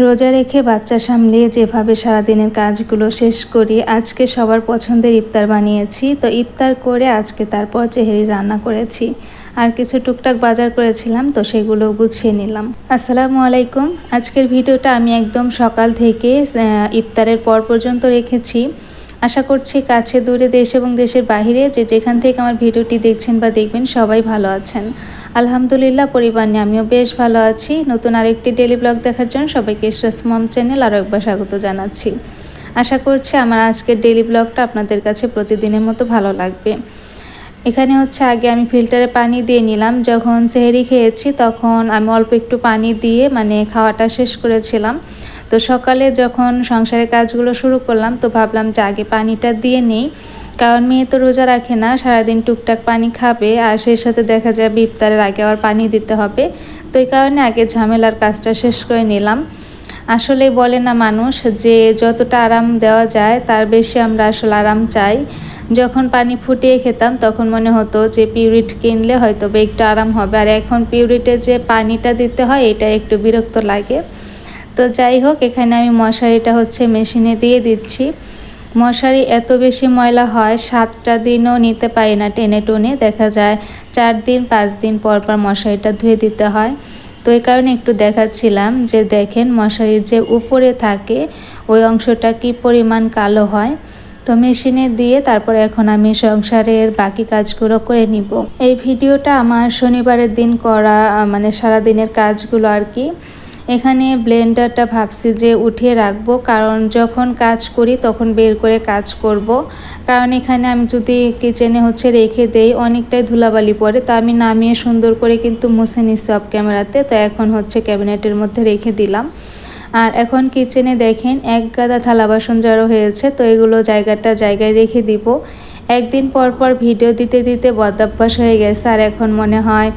রোজা রেখে বাচ্চা সামলিয়ে যেভাবে সারাদিনের কাজগুলো শেষ করি, আজকে সবার পছন্দের ইফতার বানিয়েছি। তো ইফতার করে আজকে তারপর চেহারি রান্না করেছি। আর কিছু টুকটাক বাজার করেছিলাম, তো সেগুলো গুছিয়ে নিলাম। আসসালামু আলাইকুম। আজকের ভিডিওটা আমি একদম সকাল থেকে ইফতারের পর পর্যন্ত রেখেছি। আশা করছি কাছে, দূরে দেশ এবং দেশের বাহিরে যে যেখান থেকে আমার ভিডিওটি দেখছেন বা দেখবেন সবাই ভালো আছেন। আলহামদুলিল্লাহ, পরিবার নিয়ে আমিও বেশ ভালো আছি। নতুন আরেকটি ডেলি ব্লগ দেখার জন্য সবাইকে ইসরাস মম চ্যানেল আরও একবার স্বাগত জানাচ্ছি। আশা করছি আমার আজকের ডেলি ব্লগটা আপনাদের কাছে প্রতিদিনের মতো ভালো লাগবে। এখানে হচ্ছে আগে আমি ফিল্টারে পানি দিয়ে নিলাম। যখন সেহেরি খেয়েছি তখন আমি অল্প একটু পানি দিয়ে মানে খাওয়াটা শেষ করেছিলাম। তো সকালে যখন সংসারের কাজগুলো শুরু করলাম, তো ভাবলাম যে আগে পানিটা দিয়ে নেই। কারণ মেয়ে তো রোজা রাখে না, সারাদিন টুকটাক পানি খাবে, আর সেই সাথে দেখা যায় বিফতারের আগে আবার পানি দিতে হবে। তো এই কারণে আগে ঝামেলার কাজটা শেষ করে নিলাম। আসলে বলে না মানুষ যে যতটা আরাম দেওয়া যায়, তার বেশি আমরা আসলে আরাম চাই। যখন পানি ফুটিয়ে খেতাম, তখন মনে হতো যে পিউরিট কিনলে হয়তো একটু আরাম হবে। আর এখন পিউরিটে যে পানিটা দিতে হয়, এটা একটু বিরক্ত লাগে। তো যাই হোক, এখানে আমি মশারিটা হচ্ছে মেশিনে দিয়ে দিচ্ছি। মশারি এত বেশি ময়লা হয়, সাতটা দিনও নিতে পারি না। টেনে টুনে দেখা যায় চার দিন, পাঁচ দিন পর পর মশারিটা ধুয়ে দিতে হয়। তো এই কারণে একটু দেখাচ্ছিলাম যে দেখেন মশারির যে উপরে থাকে, ওই অংশটা কি পরিমাণ কালো হয়। তো মেশিনে দিয়ে তারপর এখন আমি সংসারের বাকি কাজগুলো করে নিব। এই ভিডিওটা আমার শনিবারের দিন করা মানে সারাদিনের কাজগুলো আর কি। এখানে ব্লেন্ডারটা ভাবছি যে উঠিয়ে রাখব, কারণ যখন কাজ করি তখন বের করে কাজ করব। কারণ এখানে আমি যদি কিচেনে হচ্ছে রেখে দেই, অনেকটাই ধুলাবালি পড়ে, তো আমি নামিয়ে সুন্দর করে কিন্তু মুছে নিচ্ছি অফ ক্যামেরাতে তো এখন হচ্ছে ক্যাবিনেটের মধ্যে রেখে দিলাম আর এখন কিচেনে দেখেন এক গাদা থালা বাসন জড়ো হয়েছে, তো এগুলো জায়গাটা জায়গায় রেখে দিব একদিন পর পর ভিডিও দিতে দিতে বদাভ্যাস হয়ে গেছে, আর এখন মনে হয়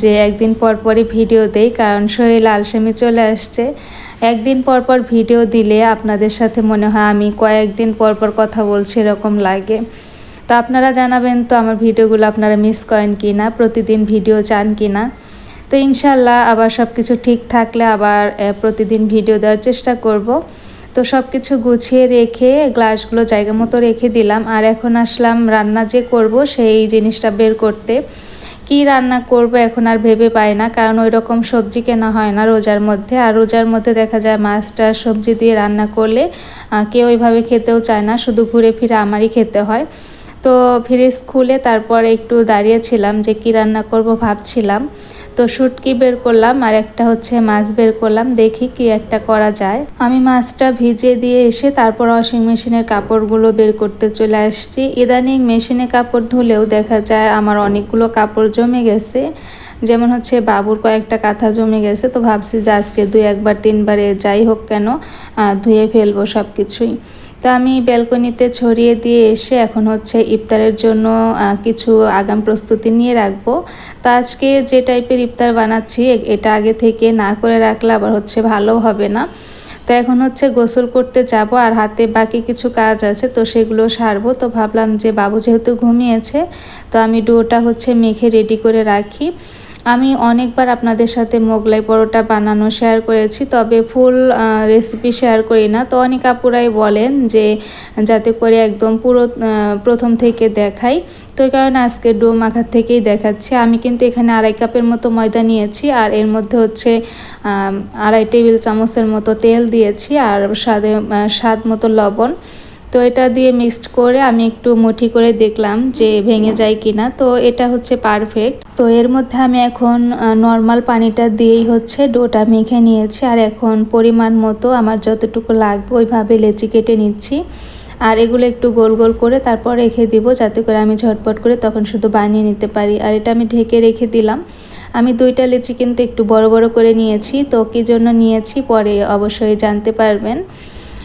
যে একদিন পর পরই ভিডিও দেই, কারণ শরীর আলসেমি চলে আসছে। একদিন পর পর ভিডিও দিলে আপনাদের সাথে মনে হয় আমি কয়েকদিন পর পর কথা বলছি, এরকম লাগে। তো আপনারা জানাবেন তো আমার ভিডিওগুলো আপনারা মিস করেন কি না প্রতিদিন ভিডিও চান কি না তো ইনশাল্লাহ আবার সব কিছু ঠিক থাকলে আবার প্রতিদিন ভিডিও দেওয়ার চেষ্টা করব। তো সব কিছু গুছিয়ে রেখে গ্লাসগুলো জায়গা মতো রেখে দিলাম। আর এখন আসলাম রান্না যে করব, সেই জিনিসটা বের করতে। কি রান্না করব এখন আর ভেবে পাই না, কারণ ওই রকম সবজি কেনা হয় না রোজার মধ্যে। আর রোজার মধ্যে দেখা যায় মাছটা সবজি দিয়ে রান্না করলে কেউ ওইভাবে খেতেও চায় না, শুধু ঘুরে ফিরে আমারই খেতে হয়। তো ফিরে স্কুলে তারপর একটু দাঁড়িয়েছিলাম যে কি রান্না করব ভাবছিলাম। তো শুটকি বের করলাম আর একটা হচ্ছে মাছ বের করলাম, দেখি কি একটা করা যায়। আমি মাছটা ভিজিয়ে দিয়ে এসে তারপর ওয়াশিং মেশিনের কাপড়গুলো বের করতে চলে আসছি। ইদানিং মেশিনে কাপড় ধুলেও দেখা যায় আমার অনেকগুলো কাপড় জমে গেছে। যেমন হচ্ছে বাবুর কয়েকটা কাঁথা জমে গেছে, তো ভাবছি যে আজকে দুই একবার, তিনবারে যাই হোক কেন ধুয়ে ফেলব সব কিছুই তো আমি ব্যালকনিতে ছড়িয়ে দিয়ে এসে এখন হচ্ছে ইফতারের জন্য কিছু আগাম প্রস্তুতি নিয়ে রাখব। তো আজকে যে টাইপের ইফতার বানাচ্ছি এটা আগে থেকে না করে রাখলে আবার হচ্ছে ভালো হবে না। তো এখন হচ্ছে গোসল করতে যাব আর হাতে বাকি কিছু কাজ আছে, তো সেগুলো সারবো। তো ভাবলাম যে বাবু যেহেতু ঘুমিয়েছে, তো আমি ডোটা হচ্ছে মেখে রেডি করে রাখি। আমি অনেকবার আপনাদের সাথে মোগলাই পরোটা বানানো শেয়ার করেছি, তবে ফুল রেসিপি শেয়ার করি না। তো অনেক আপুরাই বলেন যে, যাতে করে একদম পুরো প্রথম থেকে দেখাই। তো এই কারণে আজকে ডো মাখার থেকেই দেখাচ্ছি। আমি কিন্তু এখানে আড়াই কাপের মতো ময়দা নিয়েছি, আর এর মধ্যে হচ্ছে আড়াই টেবিল চামচের মতো তেল দিয়েছি, আর স্বাদে স্বাদ মতো লবণ। তো এটা দিয়ে মিক্সড করে আমি একটু মুঠি করে দেখলাম যে ভেঙে যায় কিনা। তো এটা হচ্ছে পারফেক্ট তো এর মধ্যে আমি এখন নর্মাল পানিটা দিয়েই হচ্ছে ডোটা মেখে নিয়েছি। আর এখন পরিমাণ মতো আমার যতটুকু লাগবে ওইভাবে লেচি কেটে নিচ্ছি। আর এগুলো একটু গোল গোল করে তারপর রেখে দিব, যাতে করে আমি ঝটপট করে তখন শুধু বানিয়ে নিতে পারি। আর এটা আমি ঢেকে রেখে দিলাম। আমি দুইটা লেচি কিন্তু একটু বড় বড় করে নিয়েছি। তো কী জন্য নিয়েছি পরে অবশ্যই জানতে পারবেন।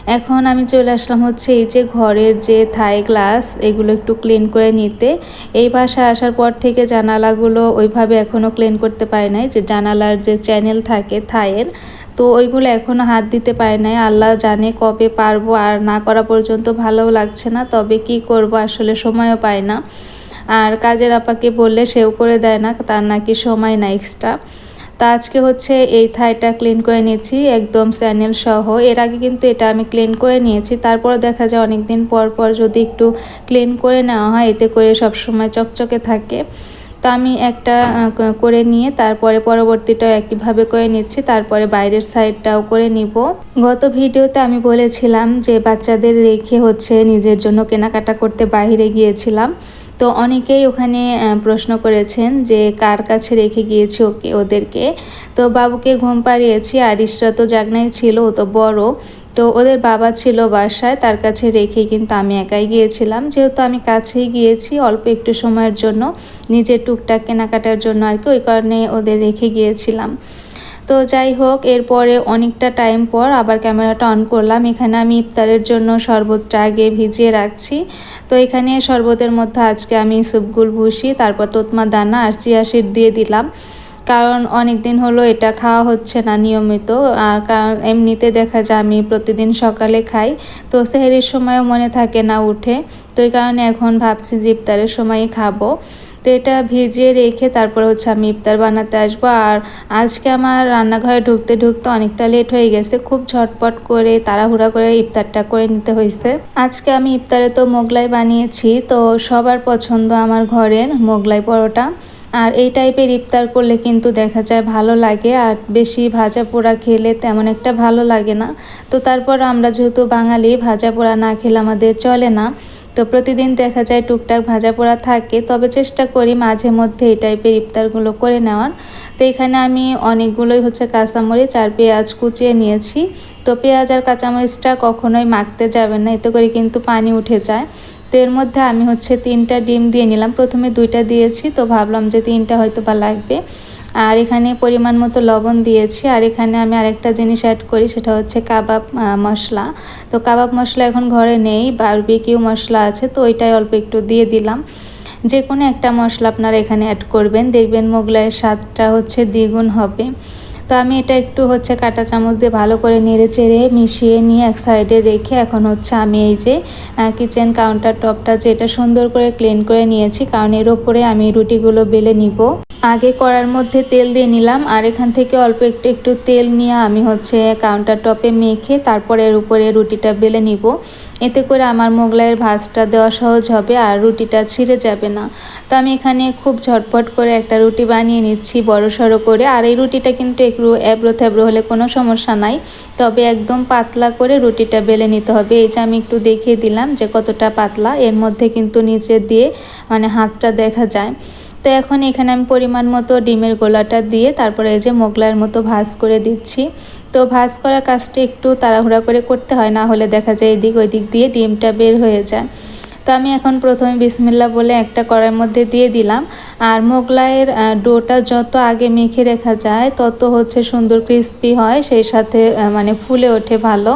এখন আমি চলে আসলাম হচ্ছে এই যে ঘরের যে থাই গ্লাস, এগুলো একটু ক্লিন করে নিতে। এই বাসায় আসার পর থেকে জানালাগুলো ওইভাবে এখনও ক্লিন করতে পারি নাই, যে জানালার যে চ্যানেল থাকে থাইয়ের, তো ওইগুলো এখনও হাত দিতে পারি নাই। আল্লাহ জানে কবে পারব, আর না করা পর্যন্ত ভালোও লাগছে না, তবে কি করব আসলে সময়ও পায় না। আর কাজের আপাকে বললে সেও করে দেয় না, তার নাকি সময় না এক্সট্রা তো আজকে হচ্ছে এই থাইটা ক্লিন করে নিয়েছি, একদম স্যানেল সহ। এর আগে কিন্তু এটা আমি ক্লিন করে নিয়েছি তারপর দেখা যায় অনেক দিন পর পর যদি একটু ক্লিন করে নেওয়া হয়, এতে করে সবসময় চকচকে থাকে। তো আমি একটা করে নিয়ে তারপরে পরবর্তীটাও একইভাবে করে নিচ্ছি, তারপরে বাইরের সাইডটাও করে নিব। গত ভিডিওতে আমি বলেছিলাম যে বাচ্চাদের রেখে হচ্ছে নিজের জন্য কেনাকাটা করতে বাইরে গিয়েছিলাম। তো অনেকেই ওখানে প্রশ্ন করেছেন যে কার কাছে রেখে গিয়েছি ওকে, ওদেরকে। তো বাবুকে ঘুম পাড়িয়েছি আর ইসরা তো জাগনাই ছিল, ও তো বড়। তো ওদের বাবা ছিল বাসায়, তার কাছে রেখে কিন্তু আমি একাই গিয়েছিলাম। যেহেতু আমি কাছেই গিয়েছি অল্প একটু সময়ের জন্য, নিজের টুকটাক কেনাকাটার জন্য আর কি, ওই কারণে ওদের রেখে গিয়েছিলাম। তো যাই হোক, এরপরে অনেকটা টাইম পর আবার ক্যামেরাটা অন করলাম। এখানে আমি ইফতারের জন্য শরবতটা আগে ভিজিয়ে রাখছি। তো এখানে শরবতের মধ্যে আজকে আমি সুপগুল ভুসি তারপর তোতমা দানা আর চিয়াশিট দিয়ে দিলাম। কারণ অনেক দিন হলো এটা খাওয়া হচ্ছে না নিয়মিত। আর কারণ এমনিতে দেখা যায় আমি প্রতিদিন সকালে খাই। তো সেহেরির সময়ও মনে থাকে না উঠে। তো এই কারণে এখন ভাবছি যে ইফতারের সময়ই খাব। তো এটা ভিজিয়ে রেখে তারপর হচ্ছে আমি ইফতার বানাতে আসব। আর আজকে আমার রান্নাঘরে ঢুকতে ঢুকতে অনেকটা লেট হয়ে গেছে। খুব ঝটপট করে তাড়াহুড়া করে ইফতারটা করে নিতে হয়েছে। আজকে আমি ইফতারে তো মোগলাই বানিয়েছি, তো সবার পছন্দ আমার ঘরের মোগলাই পরোটা। আর এই টাইপের ইফতার করলে কিন্তু দেখা যায় ভালো লাগে, আর বেশি ভাজা পোড়া খেলে তেমন একটা ভালো লাগে না। তো তারপর আমরা যেহেতু বাঙালি, ভাজা পোড়া না খেলে আমাদের চলে না। তো প্রতিদিন দেখা যায় টুকটাক ভাজা পোড়া থাকে, তবে চেষ্টা করি মাঝে মধ্যে এই টাইপের ইফতারগুলো করে নেওয়ার। তো এখানে আমি অনেকগুলোই হচ্ছে কাঁচামরিচ আর পেঁয়াজ কুচিয়ে নিয়েছি। তো পেঁয়াজ আর কাঁচামরিচটা কখনোই মাখতে যাবে না, এতে করে কিন্তু পানি উঠে যায়। তো এর মধ্যে আমি হচ্ছে তিনটা ডিম দিয়ে নিলাম, প্রথমে দুইটা দিয়েছি, তো ভাবলাম যে তিনটা হয়তো বা লাগবে। আর এখানে পরিমাণ মতো লবণ দিয়েছি। আর এখানে আমি আরেকটা জিনিস অ্যাড করি, সেটা হচ্ছে কাবাব মশলা। তো কাবাব মশলা এখন ঘরে নেই বারবিকিউ মশলা আছে, তো ওইটাই অল্প একটু দিয়ে দিলাম। যে কোনো একটা মশলা আপনারা এখানে অ্যাড করবেন। দেখবেন মোগলাইয়ের স্বাদটা হচ্ছে দ্বিগুণ হবে। তো আমি এটা একটু হচ্ছে কাটা চামচ দিয়ে ভালো করে নেড়ে চেড়ে মিশিয়ে নিয়ে এক সাইডে রেখে এখন হচ্ছে আমি এই যে কিচেন কাউন্টার টপটা যে এটা সুন্দর করে ক্লিন করে নিয়েছি। কারণ এর ওপরে আমি রুটিগুলো বেলে নিব। আগে করার মধ্যে তেল দিয়ে নিলাম, আর এখান থেকে অল্প একটু একটু তেল নিয়ে আমি হচ্ছে কাউন্টার টপে মেখে তারপর এর উপরে রুটিটা বেলে নিব। এতে করে আমার মোগলাইয়ের ভাজটা দেওয়া সহজ হবে আর রুটিটা ছিঁড়ে যাবে না। তো আমি এখানে খুব ঝটপট করে একটা রুটি বানিয়ে নিচ্ছি বড় সড়ো করে, আর এই রুটিটা কিন্তু একটু এবড়ো থ্যাব্রো হলে কোনো সমস্যা নাই। তবে একদম পাতলা করে রুটিটা বেলে নিতে হবে। এই যে আমি একটু দেখিয়ে দিলাম যে কতটা পাতলা, এর মধ্যে কিন্তু নিচে দিয়ে মানে হাতটা দেখা যায়। তো এখন এখানে আমি পরিমাণ মতো ডিমের গোলাটা দিয়ে তারপরে এই যে মোগলার মতো ভাজ করে দিচ্ছি। তো ভাজ করার কাজটা একটু তাড়াহুড়া করে করতে হয়, না হলে দেখা যায় এদিক ওই দিক দিয়ে ডিমটা বের হয়ে যায়। তো আমি এখন প্রথমে বিসমিল্লা বলে একটা কড়াইয়ের মধ্যে দিয়ে দিলাম। আর মোগলাইয়ের ডোটা যত আগে মেখে রেখা যায়, তত হচ্ছে সুন্দর ক্রিস্পি হয়, সেই সাথে মানে ফুলে ওঠে ভালো।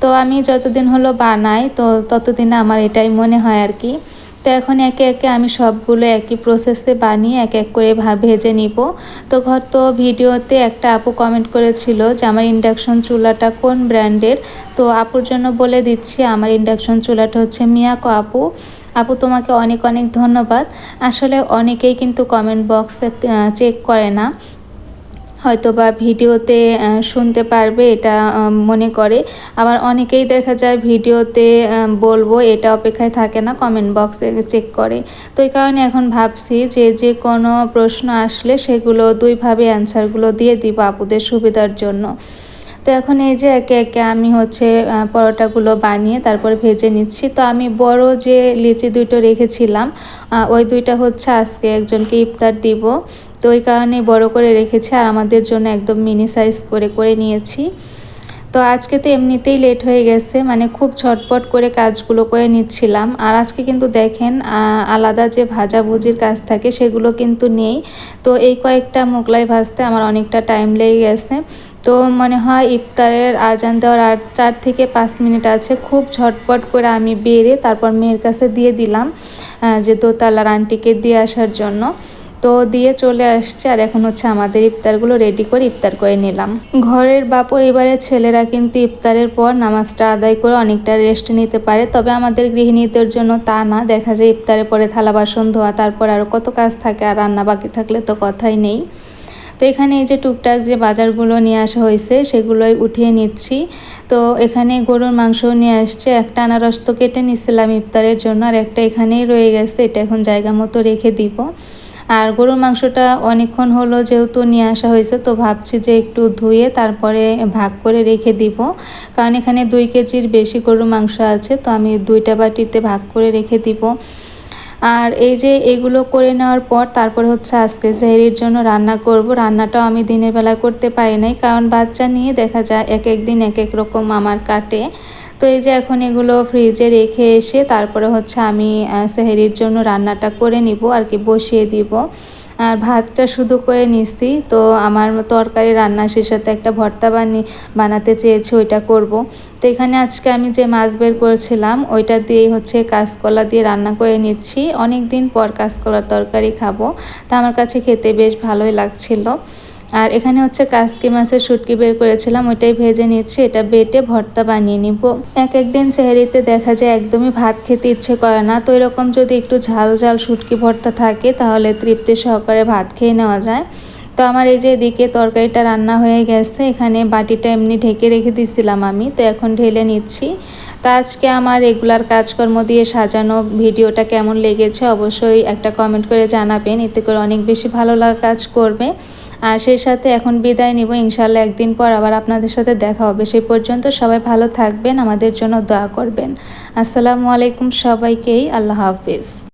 তো আমি যতদিন হলো বানাই, তো ততদিনে আমার এটাই মনে হয় আর কি। তো এখন একে একে আমি সবগুলো একই প্রসেসে বানিয়ে এক এক করে ভেজে নিব। তো ঘর তো ভিডিওতে একটা আপু কমেন্ট করেছিল যে, আমার ইন্ডাকশন চুলাটা কোন ব্র্যান্ডের তো আপুর জন্য বলে দিচ্ছি, আমার ইন্ডাকশন চুলাটা হচ্ছে মিয়াকো আপু। আপু, তোমাকে অনেক অনেক ধন্যবাদ। আসলে অনেকেই কিন্তু কমেন্ট বক্সে চেক করে না। হয়তো বা ভিডিওতে শুনতে পারবে এটা মনে করে। আবার অনেকেই দেখা যায় ভিডিওতে বলব এটা অপেক্ষায় থাকে না কমেন্ট বক্সে চেক করে। তো এই কারণে এখন ভাবছি যে যে কোনো প্রশ্ন আসলে সেগুলো দুইভাবে অ্যান্সারগুলো দিয়ে দিব আপুদের সুবিধার জন্য। তো এখন এই যে একে একে আমি হচ্ছে পরোটাগুলো বানিয়ে তারপরে ভেজে নিচ্ছি। তো আমি বড় যে লিচি দুটো রেখেছিলাম ওই দুইটা হচ্ছে আজকে একজনকে ইফতার দিব। তো ওই কারণে বড় করে রেখেছি আর আমাদের জন্য একদম মিনি সাইজ করে করে নিয়েছি। তো আজকে তো এমনিতেই লেট হয়ে গেছে মানে খুব ছটপট করে কাজগুলো করে নিচ্ছিলাম। আর আজকে কিন্তু দেখেন আলাদা যে ভাজাভুজির কাজ থাকে সেগুলো কিন্তু নেই। তো এই কয়েকটা মোগলাই ভাজতে আমার অনেকটা টাইম লেগে গেছে। তো মনে হয় ইফতারের আজান দেওয়ার আর চার থেকে পাঁচ মিনিট আছে। খুব ঝটপট করে আমি বেড়ে তারপর মেয়ের কাছে দিয়ে দিলাম যে দোতলার আন্টিকে দিয়ে আসার জন্য। তো দিয়ে চলে আসছে আর এখন হচ্ছে আমাদের ইফতারগুলো রেডি করে ইফতার করে নিলাম। ঘরের বা পরিবারের ছেলেরা কিন্তু ইফতারের পর নামাজটা আদায় করে অনেকটা রেস্ট নিতে পারে। তবে আমাদের গৃহিণীদের জন্য তা না, দেখা যায় ইফতারের পরে থালা বাসন ধোয়া, তারপর আরও কত কাজ থাকে আর রান্না বাকি থাকলে তো কথাই নেই। তো এখানে এই যে টুকটাক যে বাজারগুলো নিয়ে আসা হয়েছে, সেগুলোই উঠিয়ে নিচ্ছি। তো এখানে গরুর মাংস নিয়ে আসছে, একটা আনারস তো কেটে নিছিলাম ইফতারের জন্য, আর একটা এখানেই রয়ে গেছে, এটা এখন জায়গা মতো রেখে দিব। আর গরুর মাংসটা অনেকক্ষণ হলো যেহেতু নিয়ে আসা হয়েছে, তো ভাবছি যে একটু ধুয়ে তারপরে ভাগ করে রেখে দিব। কারণ এখানে দুই কেজির বেশি গরুর মাংস আছে, তো আমি দুইটা বাটিতে ভাগ করে রেখে দিব। আর এই যে এগুলো করে নেওয়ার পর তারপর হচ্ছে আজকে জেহরির জন্য রান্না করব। রান্নাটাও আমি দিনের বেলা করতে পারি নাই, কারণ বাচ্চা নিয়ে দেখা যায় এক এক দিন এক এক রকম আমার কাটে। তো এই যে এখন এগুলো ফ্রিজে রেখে এসে তারপরে হচ্ছে আমি সেহেরির জন্য রান্নাটা করে নিব আর কি, বসিয়ে দিব। আর ভাতটা শুধু করে নিছি, তো আমার তরকারি রান্না সাথে একটা ভর্তা বানি, বানাতে চেয়েছি, ওইটা করব। তো এখানে আজকে আমি যে মাছ বের করেছিলাম, ওইটা দিয়েই হচ্ছে কাঁচকলা দিয়ে রান্না করে নিচ্ছি। অনেক দিন পর কাঁচকলার তরকারি খাব। তা আমার কাছে খেতে বেশ ভালোই লাগছিল। আর এখানে হচ্ছে কাসকি মাছের শুটকি বের করেছিলাম, ওইটাই ভেজে নিচ্ছি এটা বেটে ভর্তা বানিয়ে নিব। এক একদিন সেহারিতে দেখা যায় একদমই ভাত খেতে ইচ্ছে করে না, তো এরকম যদি একটু ঝাল ঝাল শুটকি ভর্তা থাকে তাহলে তৃপ্তি সহকারে ভাত খেয়ে নেওয়া যায়। তো আমার এই যে এদিকে তরকারিটা রান্না হয়ে গেছে, এখানে বাটিটা এমনি ঢেকে রেখে দিছিলাম আমি, তো এখন ঢেলে নিচ্ছি। তো আজকে আমার রেগুলার কাজকর্ম দিয়ে সাজানো ভিডিওটা কেমন লেগেছে অবশ্যই একটা কমেন্ট করে জানাবেন, এতে করে অনেক বেশি ভালো লাগা কাজ করবে। আর সেই সাথে এখন বিদায় নিব। ইনশাল্লাহ একদিন পর আবার আপনাদের সাথে দেখা হবে। সেই পর্যন্ত সবাই ভালো থাকবেন, আমাদের জন্য দোয়া করবেন। আসসালামু আলাইকুম সবাইকেই। আল্লাহ হাফিজ।